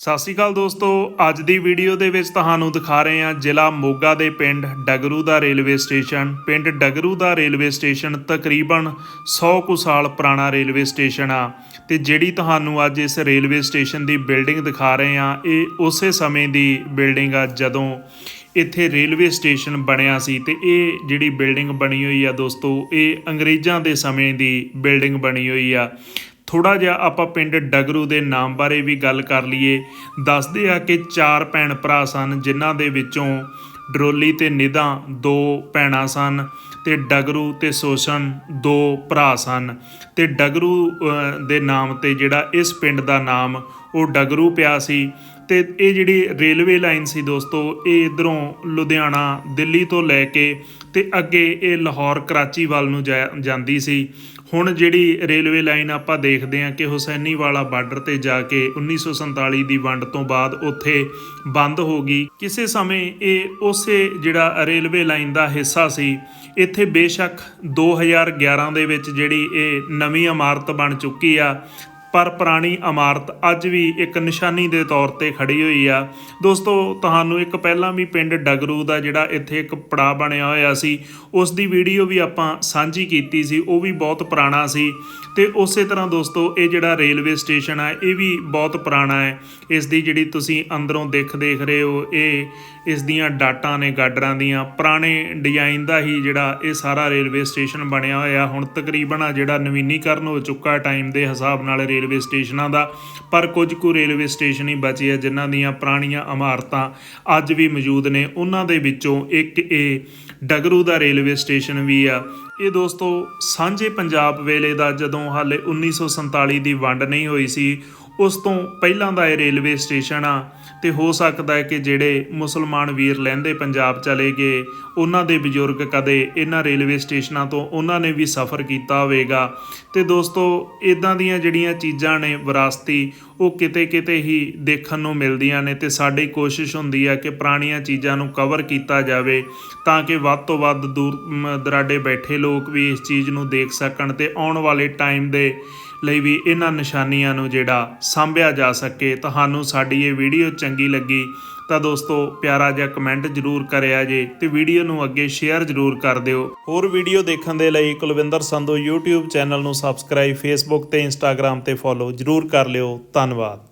ਸਤਿ ਸ਼੍ਰੀ ਅਕਾਲ ਦੋਸਤੋ, ਅੱਜ ਦੀ ਵੀਡੀਓ ਦੇ ਵਿੱਚ ਤੁਹਾਨੂੰ ਦਿਖਾ ਰਹੇ ਹਾਂ ਜ਼ਿਲ੍ਹਾ ਮੋਗਾ ਦੇ ਪਿੰਡ ਡਗਰੂ ਦਾ ਰੇਲਵੇ ਸਟੇਸ਼ਨ। ਪਿੰਡ ਡਗਰੂ ਦਾ ਰੇਲਵੇ ਸਟੇਸ਼ਨ ਤਕਰੀਬਨ 100 ਕੁ ਸਾਲ ਪੁਰਾਣਾ ਰੇਲਵੇ ਸਟੇਸ਼ਨ ਆ ਤੇ ਜਿਹੜੀ ਤੁਹਾਨੂੰ ਅੱਜ ਇਸ ਰੇਲਵੇ ਸਟੇਸ਼ਨ ਦੀ ਬਿਲਡਿੰਗ ਦਿਖਾ ਰਹੇ ਹਾਂ, ਇਹ ਉਸੇ ਸਮੇਂ ਦੀ ਬਿਲਡਿੰਗ ਆ ਜਦੋਂ ਇੱਥੇ ਰੇਲਵੇ ਸਟੇਸ਼ਨ ਬਣਿਆ ਸੀ ਤੇ ਇਹ ਜਿਹੜੀ ਬਿਲਡਿੰਗ ਬਣੀ ਹੋਈ ਆ ਦੋਸਤੋ, ਇਹ ਅੰਗਰੇਜ਼ਾਂ ਦੇ ਸਮੇਂ ਦੀ ਬਿਲਡਿੰਗ ਬਣੀ ਹੋਈ ਆ। ਥੋੜਾ ਜਿਹਾ ਆਪਾਂ ਪਿੰਡ ਡਗਰੂ ਦੇ ਨਾਮ ਬਾਰੇ ਵੀ ਗੱਲ ਕਰ ਲਈਏ। ਦੱਸਦੇ ਆ ਕਿ ਚਾਰ ਭੈਣ ਭਰਾ ਸਨ, ਜਿਨ੍ਹਾਂ ਦੇ ਵਿੱਚੋਂ ਡਰੋਲੀ ਤੇ ਨਿਧਾ ਦੋ ਭੈਣਾਂ ਸਨ ਤੇ ਡਗਰੂ ਤੇ ਸੋਸ਼ਨ ਦੋ ਭਰਾ ਸਨ। ਤੇ ਡਗਰੂ ਦੇ ਨਾਮ ਤੇ ਜਿਹੜਾ ਇਸ ਪਿੰਡ ਦਾ ਨਾਮ, ਉਹ ਡਗਰੂ ਪਿਆ ਸੀ। ਤੇ ਇਹ ਜਿਹੜੀ ਰੇਲਵੇ ਲਾਈਨ ਸੀ ਦੋਸਤੋ, ਇਹ ਇਧਰੋਂ ਲੁਧਿਆਣਾ, ਦਿੱਲੀ ਤੋਂ ਲੈ ਕੇ ਤੇ ਅੱਗੇ ਇਹ ਲਾਹੌਰ ਕਰਾਚੀ ਵੱਲ ਨੂੰ ਜਾ- ਜਾਂਦੀ ਸੀ। ਹੁਣ ਜਿਹੜੀ ਰੇਲਵੇ ਲਾਈਨ ਆਪਾਂ ਦੇਖਦੇ ਹਾਂ ਕਿ ਹੁਸੈਨੀ ਵਾਲਾ ਬਾਰਡਰ ਤੇ ਜਾ ਕੇ 1947 ਦੀ ਵੰਡ ਤੋਂ ਬਾਅਦ ਉੱਥੇ ਬੰਦ ਹੋ ਗਈ। ਕਿਸੇ ਸਮੇਂ ਇਹ ਉਸੇ ਜਿਹੜਾ ਰੇਲਵੇ ਲਾਈਨ ਦਾ ਹਿੱਸਾ ਸੀ, ਇੱਥੇ ਬੇਸ਼ੱਕ 2011 ਦੇ ਵਿੱਚ ਜਿਹੜੀ ਇਹ ਨਵੀਂ ਇਮਾਰਤ ਬਣ ਚੁੱਕੀ ਆ ਪਰ ਪੁਰਾਣੀ ਇਮਾਰਤ ਅੱਜ ਵੀ ਇੱਕ ਨਿਸ਼ਾਨੀ ਦੇ ਤੌਰ ਤੇ ਖੜੀ ਹੋਈ ਆ। ਦੋਸਤੋ, ਤੁਹਾਨੂੰ ਇੱਕ ਪਹਿਲਾਂ ਵੀ ਪਿੰਡ ਡਗਰੂ ਦਾ ਜਿਹੜਾ ਇੱਥੇ ਇੱਕ ਪੜਾ ਬਣਿਆ ਹੋਇਆ ਸੀ, ਉਸ ਦੀ ਵੀਡੀਓ ਵੀ ਆਪਾਂ ਸਾਂਝੀ ਕੀਤੀ ਸੀ, ਉਹ ਵੀ ਬਹੁਤ ਪੁਰਾਣਾ ਸੀ। ਤੇ ਉਸੇ ਤਰ੍ਹਾਂ ਦੋਸਤੋ, ਇਹ ਜਿਹੜਾ ਰੇਲਵੇ ਸਟੇਸ਼ਨ ਆ, ਇਹ ਵੀ ਬਹੁਤ ਪੁਰਾਣਾ ਹੈ। ਇਸ ਦੀ ਜਿਹੜੀ ਤੁਸੀਂ ਅੰਦਰੋਂ ਦੇਖ ਦੇਖ ਰਹੇ ਹੋ, ਇਹ ਇਸ ਦੀਆਂ ਡਾਟਾਂ ਨੇ, ਗਾਡਰਾਂ ਦੀਆਂ, ਪੁਰਾਣੇ ਡਿਜ਼ਾਈਨ ਦਾ ਹੀ ਜਿਹੜਾ ਇਹ ਸਾਰਾ ਰੇਲਵੇ ਸਟੇਸ਼ਨ ਬਣਿਆ ਹੋਇਆ, ਹੁਣ ਤਕਰੀਬਨ ਆ ਜਿਹੜਾ ਨਵੀਨੀਕਰਨ ਹੋ ਚੁੱਕਾ ਟਾਈਮ ਦੇ ਹਿਸਾਬ ਨਾਲ ਰੇਲਵੇ ਸਟੇਸ਼ਨਾਂ ਦਾ, ਪਰ ਕੁਝ ਕੁ ਰੇਲਵੇ ਸਟੇਸ਼ਨ ਹੀ ਬਚੇ ਆ, ਜਿਨ੍ਹਾਂ ਦੀਆਂ ਪੁਰਾਣੀਆਂ ਇਮਾਰਤਾਂ ਅੱਜ ਵੀ ਮੌਜੂਦ ਨੇ। ਉਹਨਾਂ ਦੇ ਵਿੱਚੋਂ ਇੱਕ ਇਹ ਡਗਰੂ ਦਾ ਰੇਲਵੇ ਸਟੇਸ਼ਨ ਵੀ ਆ। ਇਹ ਦੋਸਤੋ, ਸਾਂਝੇ ਪੰਜਾਬ ਵੇਲੇ ਦਾ ਜਦੋਂ ਹਾਲੇ 1947 ਦੀ ਵੰਡ ਨਹੀਂ ਹੋਈ ਸੀ ਉਸ ਤੋਂ ਪਹਿਲਾਂ ਦਾ ਇਹ ਰੇਲਵੇ ਸਟੇਸ਼ਨ ਆ ਤੇ ਹੋ ਸਕਦਾ ਹੈ ਕਿ ਜਿਹੜੇ ਮੁਸਲਮਾਨ ਵੀਰ ਲਹਿੰਦੇ ਪੰਜਾਬ ਚਲੇ ਗਏ, ਉਹਨਾਂ ਦੇ ਬਜ਼ੁਰਗ ਕਦੇ ਇਹਨਾਂ ਰੇਲਵੇ ਸਟੇਸ਼ਨਾਂ ਤੋਂ ਉਹਨਾਂ ਨੇ ਵੀ ਸਫ਼ਰ ਕੀਤਾ ਹੋਵੇਗਾ। ਤੇ ਦੋਸਤੋ ਇਦਾਂ ਦੀਆਂ ਜਿਹੜੀਆਂ ਚੀਜ਼ਾਂ ਨੇ ਵਿਰਾਸਤੀ ਉਹ ਕਿਤੇ ਕਿਤੇ ਹੀ ਦੇਖਣ ਨੂੰ ਮਿਲਦੀਆਂ ਨੇ ਤੇ ਸਾਡੀ ਕੋਸ਼ਿਸ਼ ਹੁੰਦੀ ਹੈ ਕਿ ਪੁਰਾਣੀਆਂ ਚੀਜ਼ਾਂ ਨੂੰ ਕਵਰ ਕੀਤਾ ਜਾਵੇ ਤਾਂ ਕਿ ਵੱਧ ਤੋਂ ਵੱਧ ਦੂਰ ਮ, ਦਰਾਡੇ ਬੈਠੇ ਲੋਕ ਵੀ ਇਸ ਚੀਜ਼ ਨੂੰ ਦੇਖ ਸਕਣ ਤੇ ਆਉਣ ਵਾਲੇ ਟਾਈਮ ਦੇ ਲਈ ਵੀ ਇਹਨਾਂ ਨਿਸ਼ਾਨੀਆਂ ਨੂੰ ਜਿਹੜਾ ਸਾਂਭਿਆ ਜਾ ਸਕੇ। ਤੁਹਾਨੂੰ ਸਾਡੀ ਇਹ ਵੀਡੀਓ ਚੰਗੀ ਲੱਗੀ ਤਾਂ ਦੋਸਤੋ, ਪਿਆਰਾ ਜਿਹਾ ਕਮੈਂਟ ਜਰੂਰ ਕਰਿਆ ਜੇ ਤੇ ਵੀਡੀਓ ਨੂੰ ਅੱਗੇ ਸ਼ੇਅਰ ਜਰੂਰ ਕਰ ਦਿਓ। ਹੋਰ ਵੀਡੀਓ ਦੇਖਣ ਦੇ ਲਈ ਕੁਲਵਿੰਦਰ ਸੰਧੂ YouTube ਚੈਨਲ ਨੂੰ ਸਬਸਕ੍ਰਾਈਬ Facebook ਤੇ Instagram ਤੇ ਫੋਲੋ ਜਰੂਰ ਕਰ ਲਿਓ। ਧੰਨਵਾਦ।